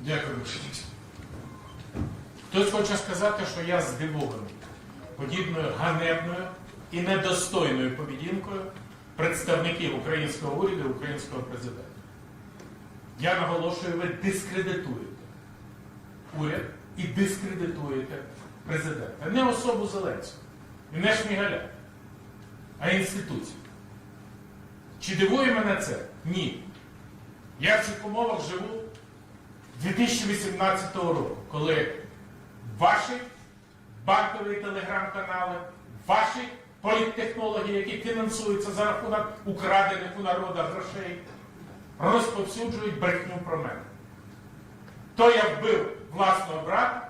Дякую. Хтось хоче сказати, що я здивований подібною ганебною і недостойною поведінкою представників українського уряду українського президента. Я наголошую, ви дискредитуєте уряд і дискредитуєте президента. Не особу Зеленського, і не Шмігаля, а інституцію. Чи дивує мене це? Ні. Я в цих умовах живу 2018 року, коли ваші банкові телеграм-канали, ваші політтехнологи, які фінансуються за рахунок украдених у народа грошей, розповсюджують брехню про мене. То я вбив власного брата,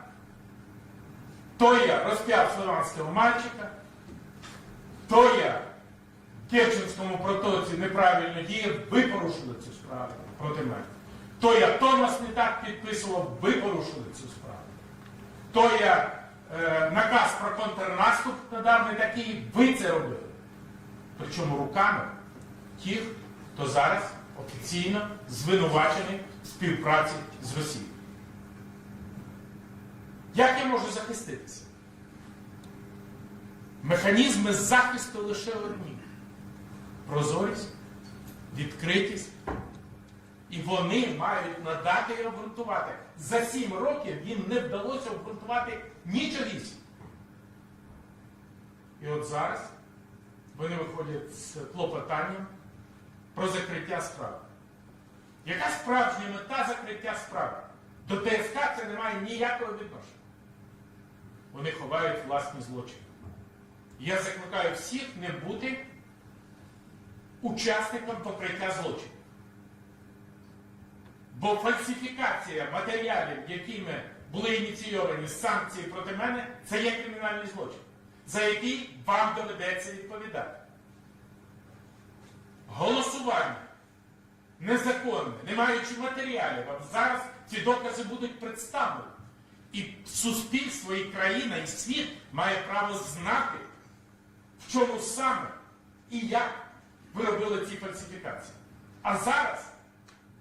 то я розп'яв славянського мальчика, то я в Керченському протоці неправильно діяв, ви порушили цю справу проти мене. То я Томас не так підписував, ви порушили цю справу. То я е, наказ про контрнаступ надав не такий, ви це робили. Причому руками тих, хто зараз офіційно звинувачений в співпраці з Росією. Як я можу захиститися? Механізми захисту лише одні: прозорість, відкритість. І вони мають надати і обґрунтувати. За сім років їм не вдалося обґрунтувати нічогісінь. І от зараз вони виходять з клопотанням про закриття справи. Яка справжня мета закриття справи? До ТСК це не має ніякого відношення. Вони ховають власні злочини. Я закликаю всіх не бути учасником покриття злочинів. Бо фальсифікація матеріалів, якими були ініційовані санкції проти мене, це є кримінальний злочин, за який вам доведеться відповідати. Голосування незаконне, не маючи матеріалів, а зараз ці докази будуть представлені. І суспільство, і країна, і світ має право знати, в чому саме і як ви робили ці фальсифікації. А зараз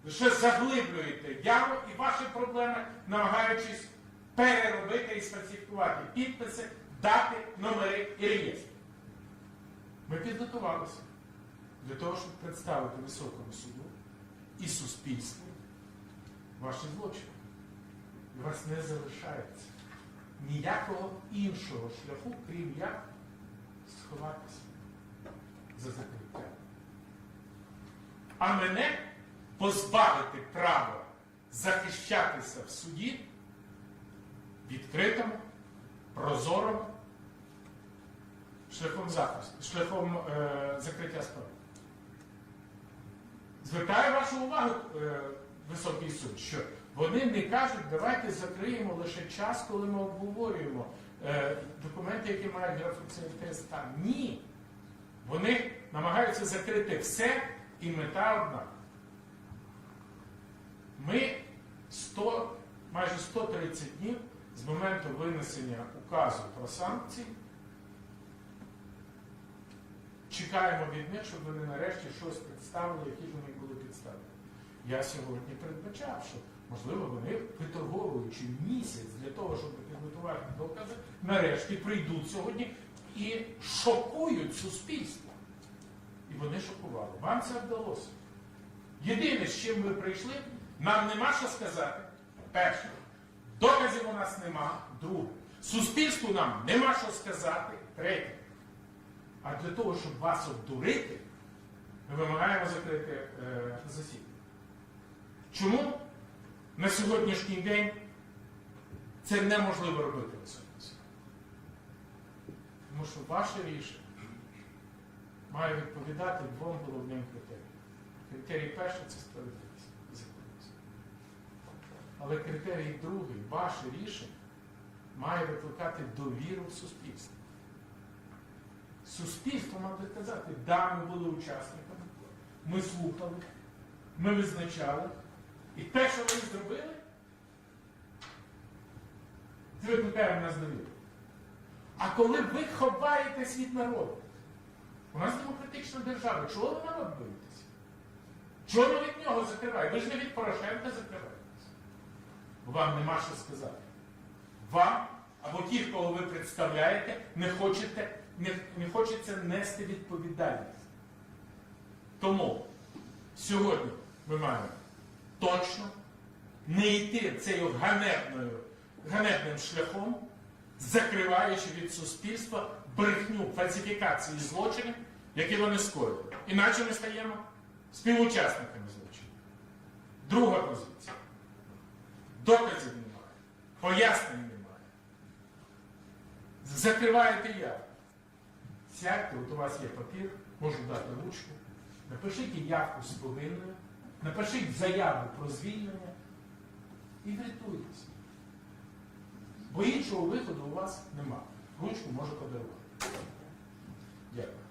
лише заглиблюєте яму і ваші проблеми, намагаючись переробити і сфальсифікувати підписи, дати, номери і реєстри. Ми підготувалися для того, щоб представити високому суду і суспільству ваші злочини. У вас не залишається ніякого іншого шляху, крім як сховатися за закриття. А мене позбавити права захищатися в суді відкритому, прозорому, шляхом захисту, шляхом е, закриття справи. Звертаю вашу увагу, е, високий суд, що вони не кажуть, давайте закриємо лише час, коли ми обговорюємо е, документи, які мають графу ТСК. Ні. Вони намагаються закрити все і мета одна. Ми 100, майже 130 днів з моменту винесення указу про санкції чекаємо від них, щоб вони нарешті щось представили, які ж вони були підстави. Я сьогодні передбачав, що, можливо, вони, виторговуючи місяць для того, щоб підготувати докази, нарешті прийдуть сьогодні і шокують суспільство. І вони шокували. Вам це вдалося. Єдине, з чим ви прийшли, нам нема що сказати. Перше, доказів у нас нема. Друге, суспільству нам нема що сказати. Третє. А для того, щоб вас обдурити, ми вимагаємо закрити е, засідання. Чому на сьогоднішній день це неможливо робити особисто? Тому що ваше рішення має відповідати двом головним критеріям. Критерій перший це справедливість. Але критерій другий, ваше рішення, має викликати довіру в суспільстві. Суспільство має казати, да, ми були учасниками, ми слухали, ми визначали. І те, що ви зробили, це викликає в нас довіру. А коли ви ховаєтесь від народу, у нас демократична держава, чого ви народ боїтеся? Чого ви від нього закриваєте? Ви ж не від Порошенка. Вам нема що сказати. Вам або ті, кого ви представляєте, не хочете, не, не хочеться нести відповідальність. Тому сьогодні ми маємо точно не йти цією ганебним шляхом, закриваючи від суспільства брехню фальсифікації злочинів, які вони скоїли. Іначе ми стаємо співучасниками злочинів. Друга позиція. Доказів немає, пояснень немає. Закриваєте явку. Сядьте, от у вас є папір, можу дати ручку. Напишіть явку з повинною, напишіть заяву про звільнення і врятуйтеся. Бо іншого виходу у вас немає. Ручку можу подарувати. Дякую.